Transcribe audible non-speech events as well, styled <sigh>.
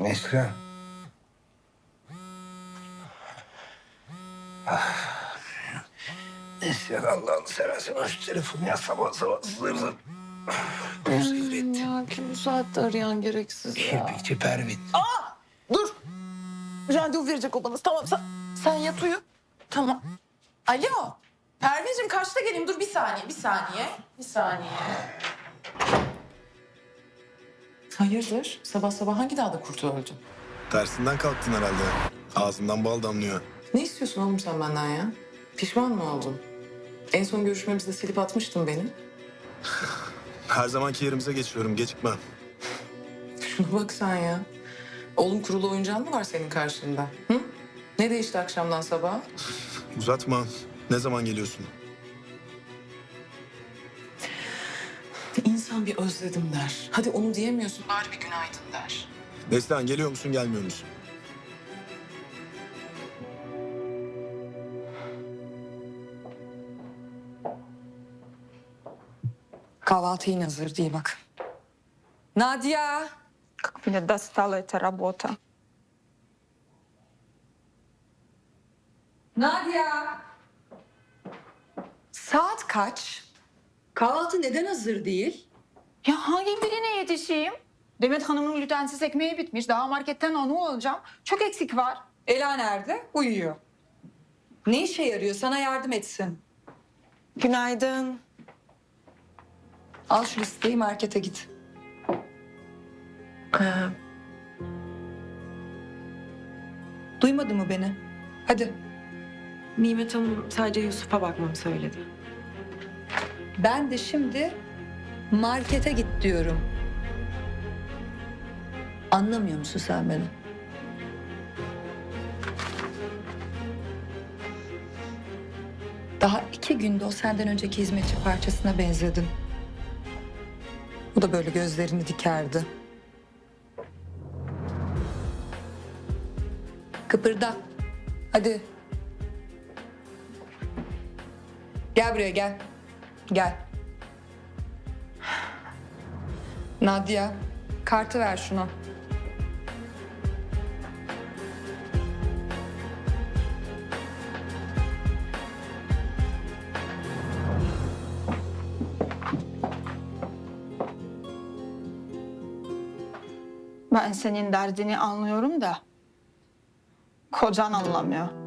Nesrin. Nesrin Allah'ını seversen aç şu telefonu ya sabah sabah zırhın. Zehrettin. Ya kim bu saatte arayan gereksiz ya. Kirpikçi Pervin. Dur. Randevu verecek o bana. Tamam sen, sen yat uyu. Tamam. Alo. Pervin'cim kaçta geleyim? Dur bir saniye, bir saniye. Bir saniye. Hayırdır? Sabah sabah hangi dağda kurt öldü? Tersinden kalktın herhalde. Ağzından bal damlıyor. Ne istiyorsun oğlum sen benden ya? Pişman mı oldun? En son görüşmemizde silip atmıştın beni. <laughs> Her zamanki yerimize geçiyorum. Gecikme. Şuna bak sen ya. Oğlum kurulu oyuncağın mı var senin karşında? Hı? Ne değişti akşamdan sabaha? Uzatma. Ne zaman geliyorsun? İnsan bir özledim der. Hadi onu diyemiyorsun bari bir günaydın der. Neslihan geliyor musun gelmiyor musun? Kahvaltı yine hazır değil bak. Nadia. Как меня достала эта работа. Nadia. Saat kaç? Kahvaltı neden hazır değil? Ya hangi birine yetişeyim? Demet Hanım'ın glutensiz ekmeği bitmiş. Daha marketten onu alacağım. Çok eksik var. Ela nerede? Uyuyor. Ne işe yarıyor? Sana yardım etsin. Günaydın. Al şu listeyi markete git. Duymadı mı beni? Hadi. Nimet Hanım sadece Yusuf'a bakmamı söyledi. Ben de şimdi markete git diyorum. Anlamıyor musun sen beni? Daha iki günde o senden önceki hizmetçi parçasına benzedin. Bu da böyle gözlerini dikerdi. Kıpırda. Hadi. Gel buraya gel. Gel. Nadia, kartı ver şuna. Ben senin derdini anlıyorum da kocan anlamıyor.